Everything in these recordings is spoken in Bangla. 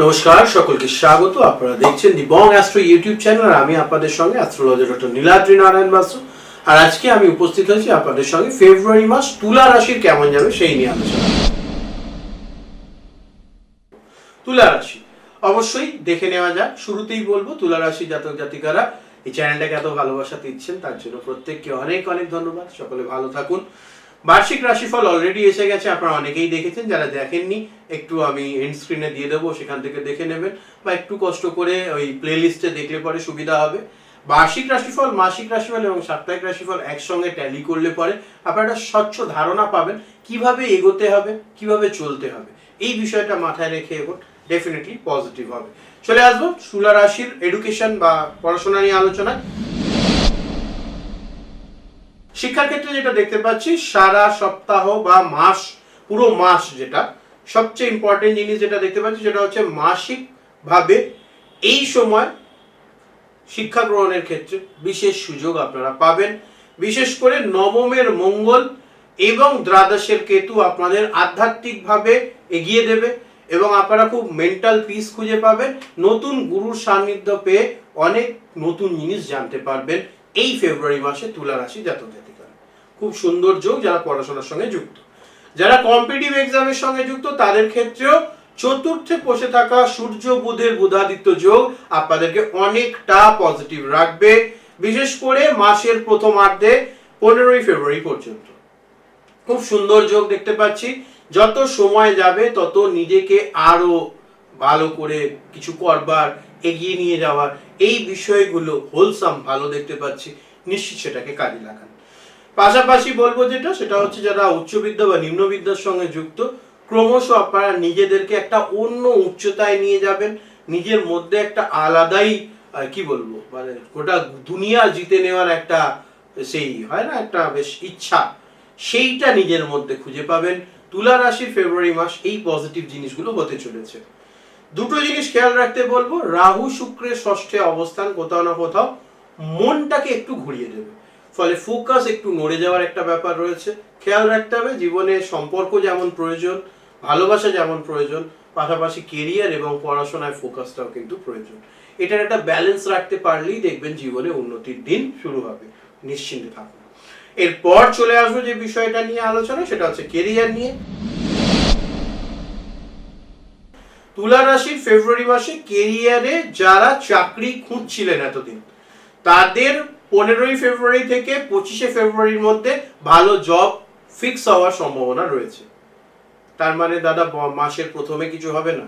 নমস্কার, সকলকে স্বাগত। আপনারা দেখছেন the Bong astro YouTube channel, আর আমি আপনাদের সঙ্গে অ্যাস্ট্রোলজার ডক্টর নীলাদ্রি নারায়ণ বাসু। আর আজকে আমি উপস্থিত হয়েছি আপনাদের সঙ্গে ফেব্রুয়ারি মাস তুলা রাশির কেমন যাবে সেই নিয়ে আলোচনা। তুলা রাশি। অবশ্যই দেখে নেওয়া যাক। শুরুতেই বলব, তুলা রাশি জাতক জাতিকারা, এই চ্যানেলটাকে এত ভালোবাসা দিচ্ছেন, তার জন্য প্রত্যেককে অনেক অনেক ধন্যবাদ। সকলে ভালো থাকুন। বার্ষিক রাশিফল অলরেডি এসে গেছে, আপনারা অনেকেই দেখেছেন, যারা দেখেননি, একটু আমি এন্ড স্ক্রিনে দিয়ে দেবো, সেখান থেকে দেখে নেবেন, বা একটু কষ্ট করে ওই প্লে লিস্টে দেখলে পরে সুবিধা হবে। বার্ষিক রাশিফল, মাসিক রাশিফল এবং সাপ্তাহিক রাশিফল একসঙ্গে ট্যালি করলে পরে আপনারা একটা স্বচ্ছ ধারণা পাবেন, কীভাবে এগোতে হবে, কীভাবে চলতে হবে। এই বিষয়টা মাথায় রেখে এগোন ডেফিনেটলি পজিটিভ হবে। চলে আসব, তুলা রাশির এডুকেশন বা পড়াশোনা নিয়ে আলোচনায়। শিক্ষার ক্ষেত্রে যেটা দেখতে পাচ্ছি, সারা সপ্তাহ বা মাস, পুরো মাস যেটা, সবচেয়ে ইম্পর্টেন্ট জিনিস যেটা দেখতে পাচ্ছি সেটা হচ্ছে মাসিক ভাবে এই সময় শিক্ষা গ্রহণের ক্ষেত্রে বিশেষ সুযোগ আপনারা পাবেন। বিশেষ করে নবমের মঙ্গল এবং দ্বাদশের কেতু আপনাদের আধ্যাত্মিকভাবে এগিয়ে দেবে এবং আপনারা খুব মেন্টাল পিস খুঁজে পাবেন। নতুন গুরুর সান্নিধ্য পেয়ে অনেক নতুন জিনিস জানতে পারবেন এই ফেব্রুয়ারি মাসে তুলা রাশি জাতিকারা খুব সুন্দর যোগ যারা পড়াশোনার সঙ্গে যুক্ত। যারা কম্পিটিভ এক্সামের সঙ্গে যুক্ত, তাদের ক্ষেত্রেও চতুর্থে বসে থাকা সূর্য, বুধের বুধাদিত্য যোগ আপনাদেরকে অনেকটা পজিটিভ রাখবে, বিশেষ করে মাসের প্রথমার্ধে পনেরোই ফেব্রুয়ারি পর্যন্ত। খুব সুন্দর যোগ দেখতে পাচ্ছি। যত সময় যাবে, তত নিজেকে আরও ভালো করে কিছু করবার, এগিয়ে নিয়ে যাওয়ার এই বিষয়গুলো হোলসাম ভালো দেখতে পাচ্ছি। নিশ্চিত সেটাকে কাজে লাগান। পাশাপাশি বলব যেটা, সেটা হচ্ছে যারা উচ্চবিদ্যা বা নিম্নবিদ্যার সঙ্গে যুক্ত, ক্রমশ আপনারা নিজেদেরকে একটা অন্য উচ্চতায় নিয়ে যাবেন, নিজের মধ্যে একটা আলাদাই কি বলব মানে গোটা দুনিয়া জিতে নেওয়ার একটা সেই, হয় না, একটা বেশ ইচ্ছা, সেইটা নিজের মধ্যে খুঁজে পাবেন। তুলা রাশির ফেব্রুয়ারি মাস এই পজিটিভ জিনিসগুলো হতে চলেছে। দুটো জিনিস খেয়াল রাখতে বলব, রাহু শুক্রের ষষ্ঠে অবস্থান কোথাও না কোথাও, মনটাকে একটু ঘুরিয়ে দেবে। ফলে ফোকাস একটু নড়ে যাওয়ার একটা ব্যাপার রয়েছে। খেয়াল রাখতে হবে, জীবনে সম্পর্ক যেমন প্রয়োজন, ভালোবাসা যেমন প্রয়োজন, পাশাপাশি কেরিয়ার এবং পড়াশোনায় ফোকাসটাও কিন্তু প্রয়োজন। এটার একটা ব্যালেন্স রাখতে পারলেই দেখবেন জীবনে উন্নতির দিন শুরু হবে। নিশ্চিন্তে থাকুন। এরপর চলে আসব যে বিষয়টা নিয়ে আলোচনা সেটা হচ্ছে কেরিয়ার নিয়ে। তুলা রাশির ফেব্রুয়ারি মাসে কেরিয়ারে যারা চাকরি খুঁজছিলেন এতদিন, তাদের পনেরোই ফেব্রুয়ারি থেকে পঁচিশে ফেব্রুয়ারির মধ্যে ভালো জব ফিক্স হওয়ার সম্ভাবনা রয়েছে। তার মানে দাদা মাসের প্রথমে কিছু হবে না।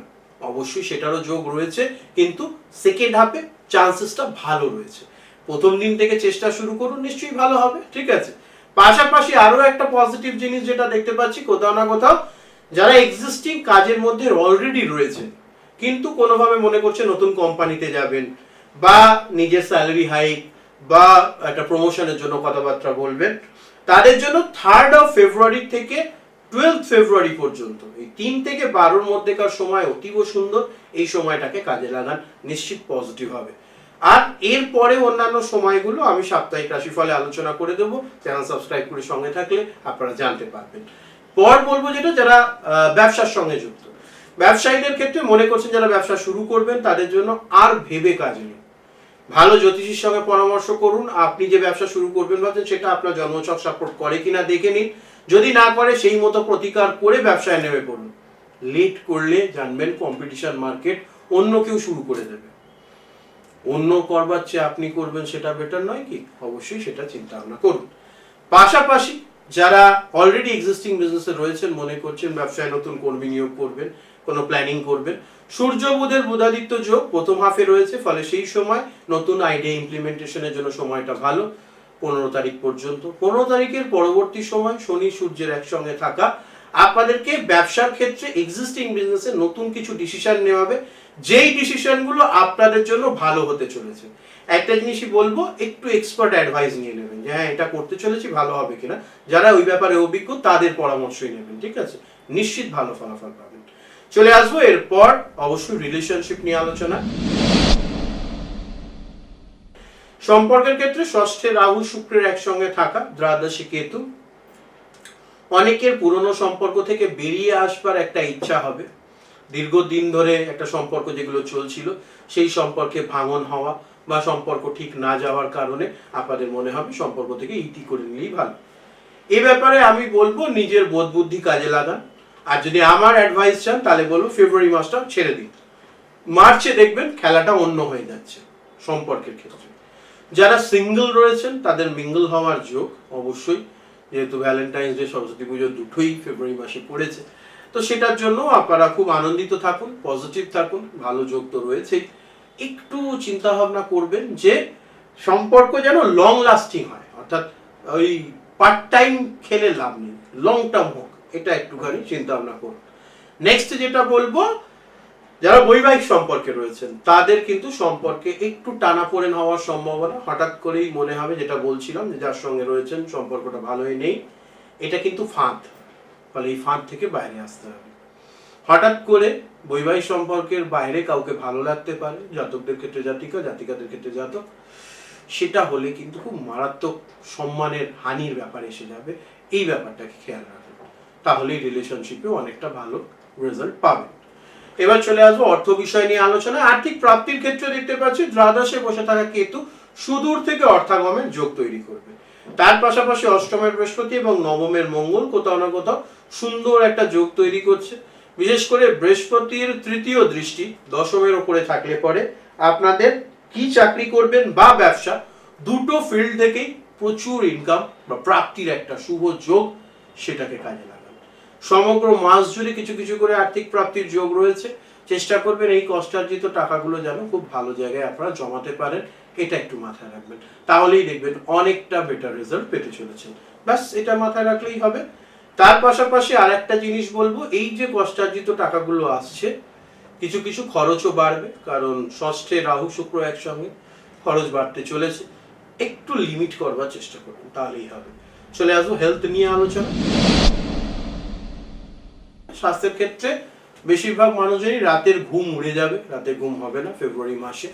অবশ্যই সেটারও যোগ রয়েছে, কিন্তু সেকেন্ড হাফে চান্সেসটা ভালো রয়েছে। প্রথম দিন থেকে চেষ্টা শুরু করুন, নিশ্চয়ই ভালো হবে, ঠিক আছে? পাশাপাশি আরও একটা পজিটিভ জিনিস যেটা দেখতে পাচ্ছি, কোথাও না কোথাও, যারা এক্সিস্টিং কাজের মধ্যে অলরেডি রয়েছেন, কিন্তু কোনোভাবে মনে করছে নতুন কোম্পানিতে যাবেন, বা নিজের স্যালারি হাইক বা একটা প্রমোশনের জন্য কথাবার্তা বলবেন, তাদের জন্য থার্ড অফ ফেব্রুয়ারি থেকে টুয়েলভ ফেব্রুয়ারি পর্যন্ত, এই তিন থেকে বারোর মধ্যেকার সময় অতীব সুন্দর, এই সময়টাকে কাজে লাগান, নিশ্চিত পজিটিভ হবে। আর এরপরে অন্যান্য সময়গুলো আমি সাপ্তাহিক রাশিফলে আলোচনা করে দেবো চ্যানেল সাবস্ক্রাইব করে সঙ্গে থাকলে আপনারা জানতে পারবেন। পর বলব যেটা, যারা ব্যবসার সঙ্গে যুক্ত। ব্যবসায়ীদের ক্ষেত্রে মনে করছেন যারা ব্যবসা শুরু করবেন, তাদের জন্য আর ভেবে কাজ নেই। ভালো জ্যোতিষীর সঙ্গে পরামর্শ করুন, আপনি যে ব্যবসা শুরু করবেন ভাবছেন সেটা আপনার জন্মছক সাপোর্ট করে কিনা দেখে নিন। যদি না করে, সেই মতো প্রতিকার করে ব্যবসায় নেমে পড়ুন। লেট করলে জানবেন কম্পিটিশন মার্কেট অন্য কেউ শুরু করে দেবে। অন্য করবার চেয়ে আপনি করবেন সেটা বেটার নয় কি? অবশ্যই সেটা চিন্তা ভাবনা করুন। পাশাপাশি যারা অলরেডি এক্সিস্টিং বিজনেসে রয়েছেন, মনে করছেন ব্যবসায় নতুন কর্মী নিয়োগ করবেন কোনো প্ল্যানিং করবেন। সূর্য বুধের বুধাদিত্য যোগ প্রথম হাফে রয়েছে, ফলে সেই সময় নতুন আইডিয়া ইমপ্লিমেন্টেশনের জন্য সময়টা ভালো, পনেরো তারিখ পর্যন্ত। পনেরো তারিখের পরবর্তী সময় শনি সূর্যের একসঙ্গে থাকা। আপনাদেরকে ব্যবসার ক্ষেত্রে এক্সিস্টিং বিজনেসে নতুন কিছু ডিসিশন নেওয়াবে যেই ডিসিশনগুলো আপনাদের জন্য ভালো হতে চলেছে। একটা জিনিসই বলব, একটু এক্সপার্ট অ্যাডভাইস নিয়ে নেবেন যে হ্যাঁ এটা করতে চলেছি, ভালো হবে কিনা? যারা ওই ব্যাপারে অভিজ্ঞ, তাদের পরামর্শই নেবেন, ঠিক আছে? নিশ্চিত ভালো ফলাফল পাবেন। চলে আসব। এরপর অবশ্যই রিলেশনশিপ নিয়ে আলোচনা। সম্পর্কের ক্ষেত্রে ষষ্ঠে রাহু শুক্রের একসঙ্গে থাকা দ্বাদশী কেতু। অনেকের পুরনো সম্পর্ক থেকে বেরিয়ে আসবার একটা ইচ্ছা হবে। দীর্ঘদিন ধরে একটা সম্পর্ক যেগুলো চলছিল, সেই সম্পর্কে ভাঙন হওয়া বা সম্পর্ক ঠিক না যাওয়ার কারণে আপনাদের মনে হবে সম্পর্ক থেকে ইতি করে নিলেই ভালো। এ ব্যাপারে আমি বলব নিজের বোধ বুদ্ধি কাজে লাগান। আর যদি আমার অ্যাডভাইস চান, তাহলে বলব ফেব্রুয়ারি মাসটা ছেড়ে দিন। মার্চে দেখবেন খেলাটা অন্য হয়ে যাচ্ছে সম্পর্কের ক্ষেত্রে। যারা সিঙ্গেল রয়েছেন, তাদের মিঙ্গল হওয়ার যোগ অবশ্যই। যেহেতু ভ্যালেন্টাইন্স ডে সরস্বতী পুজো দুটোই ফেব্রুয়ারি মাসে পড়েছে। তো সেটার জন্য আপনারা খুব আনন্দিত থাকুন পজিটিভ থাকুন, ভালো যোগ তো রয়েছেই। একটু চিন্তা ভাবনা করবেন যে সম্পর্ক যেন লং লাস্টিং হয়। অর্থাৎ ওই পার্ট টাইম খেলে লাভ নেই লং টার্ম হোক। এটা একটুখানি চিন্তা ভাবনা করুন। নেক্সট যেটা বলব, যারা বৈবাহিক সম্পর্কে রয়েছেন, তাদের কিন্তু সম্পর্কে একটু টানাপোড়েন হওয়ার সম্ভাবনা, হঠাৎ করেই মনে হবে যেটা বলছিলাম, যে যার সঙ্গে রয়েছেন, সম্পর্কটা ভালোই নেই, এটা কিন্তু ফাঁদ। ফলে এই ফাঁদ থেকে বাইরে আসতে হবে। হঠাৎ করে বৈবাহিক সম্পর্কের বাইরে কাউকে ভালো লাগতে পারে, জাতকদের ক্ষেত্রে জাতিকা, জাতিকাদের ক্ষেত্রে জাতক, সেটা হলে কিন্তু খুব মারাত্মক সম্মানের, হানির ব্যাপার এসে যাবে। এই ব্যাপারটাকে খেয়াল রাখবেন তাহলেই রিলেশনশিপে অনেকটা ভালো রেজাল্ট পাবেন এবার চলে আসব অর্থ বিষয় নিয়ে আলোচনা আর্থিক প্রাপ্তির ক্ষেত্রে দেখতে পাচ্ছি দ্বাদশে বসে থাকা কেতু সুদূর থেকে অর্থাগমের যোগ তৈরি করবে। তার পাশাপাশি অষ্টমের বৃহস্পতি এবং নবমের মঙ্গল কোথাও না কোথাও সুন্দর একটা যোগ তৈরি করছে। বিশেষ করে বৃহস্পতির তৃতীয় দৃষ্টি দশমের ওপরে থাকলে পরে আপনাদের কি চাকরি করবেন বা ব্যবসা, দুটো ফিল্ড থেকেই প্রচুর ইনকাম বা প্রাপ্তির একটা শুভ যোগ সেটাকে কাজে সমগ্র মাস জুড়ে কিছু কিছু করে আর্থিক প্রাপ্তির যোগ রয়েছে। চেষ্টা করবেন এই কষ্টার্জিত টাকাগুলো যেন খুব ভালো জায়গায় আপনারা জমাতে পারেন, এটা একটু মাথায় রাখবেন। তাহলেই দেখবেন অনেকটা বেটার রেজাল্ট পেতে চলেছেন। ব্যাস, এটা মাথায় রাখলেই হবে। তার পাশাপাশি আর একটা জিনিস বলব, এই যে কষ্টার্জিত টাকাগুলো আসছে, কিছু কিছু খরচও বাড়বে, কারণ ষষ্ঠে রাহু শুক্র একসঙ্গে খরচ বাড়তে চলেছে। একটু লিমিট করবার চেষ্টা করুন, তাহলেই হবে। চলে আসব হেলথ নিয়ে আলোচনা। স্বাস্থ্যের ক্ষেত্রে বেশিরভাগ মানুষেরই রাতের ঘুম উড়ে যাবে, রাতের ঘুম হবে না ফেব্রুয়ারি মাসে।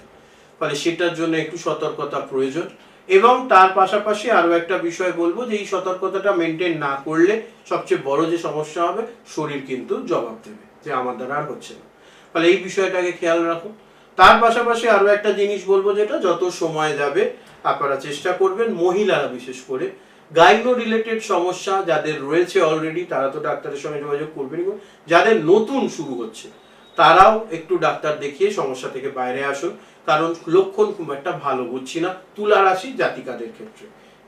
ফলে সেটার জন্য একটু সতর্কতা প্রয়োজন। এবং তার পাশাপাশি আরও একটা বিষয় বলব যে, এই সতর্কতাটা মেনটেন না করলে সবচেয়ে বড় যে সমস্যা হবে, শরীর কিন্তু জবাব দেবে, যে আমার দ্বারা আর হচ্ছে না। ফলে এই বিষয়টাকে খেয়াল রাখুন। তার পাশাপাশি আরও একটা জিনিস বলব যেটা, যত সময় যাবে আপনারা চেষ্টা করবেন মহিলারা বিশেষ করে গাইনো রিলেটেড সমস্যা যাদের রয়েছে অলরেডি তারা তো ডাক্তারের সঙ্গে যোগাযোগ করবেনই যাদের নতুন শুরু হচ্ছে, তারাও একটু ডাক্তার দেখিয়ে সমস্যা থেকে বাইরে আসুন। কারণ লক্ষণ খুব একটা ভালো বুঝছি না তুলা রাশি জাতিকাদের ক্ষেত্রে।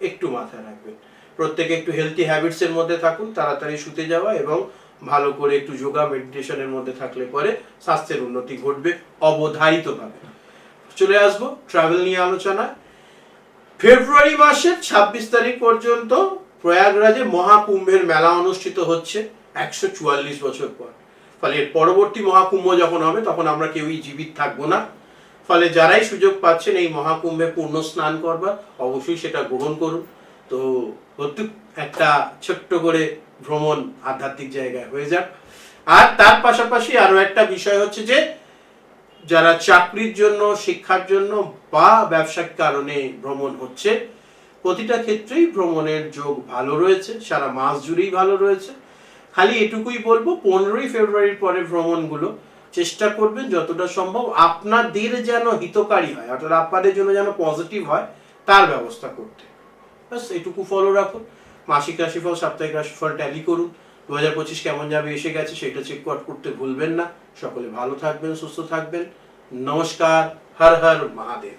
একটু মাথায় রাখবেন। প্রত্যেকে একটু হেলদি হ্যাবিটস এর মধ্যে থাকুন, তাড়াতাড়ি শুতে যাওয়া এবং ভালো করে একটু যোগা মেডিটেশনের মধ্যে থাকলে পরে স্বাস্থ্যের উন্নতি ঘটবে অবধারিতভাবে। চলে আসব ট্রাভেল নিয়ে আলোচনা ফেব্রুয়ারি মাসের ছাব্বিশ তারিখ পর্যন্ত প্রয়াগরাজে মহাকুম্ভের মেলা অনুষ্ঠিত হচ্ছে একশো চুয়াল্লিশ বছর পর। ফলে এর পরবর্তী মহাকুম্ভ যখন হবে, তখন আমরা কেউই জীবিত থাকব না। ফলে যারাই সুযোগ পাচ্ছেন এই মহাকুম্ভে পূর্ণ স্নান করবার, অবশ্যই সেটা গ্রহণ করুন। তো প্রত্যেক একটা ছোট্ট করে ভ্রমণ আধ্যাত্মিক জায়গায় হয়ে যাক। আর তার পাশাপাশি আরও একটা বিষয় হচ্ছে যে যারা চাকরির জন্য, শিক্ষার জন্য বা ব্যবসার কারণে ভ্রমণ হচ্ছে, প্রতিটা ক্ষেত্রেই ভ্রমণের যোগ ভালো রয়েছে, সারা মাস জুড়েই ভালো রয়েছে। খালি এটুকুই বলব, পনেরোই ফেব্রুয়ারির পরে ভ্রমণগুলো চেষ্টা করবেন যতটা সম্ভব। আপনাদের যেন হিতকারী হয়, অর্থাৎ আপনাদের জন্য যেন পজিটিভ হয়, তার ব্যবস্থা করতে। ব্যাস, এটুকু ফলো রাখুন। মাসিক রাশিফল, সাপ্তাহিক রাশিফল ট্যালি করুন। দু হাজার পঁচিশ কেমন যাবে, এসে গেছে, সেটা চেক আউট করতে ভুলবেন না। সকলে ভালো থাকবেন, সুস্থ থাকবেন। নমস্কার, হর হর মহাদেব।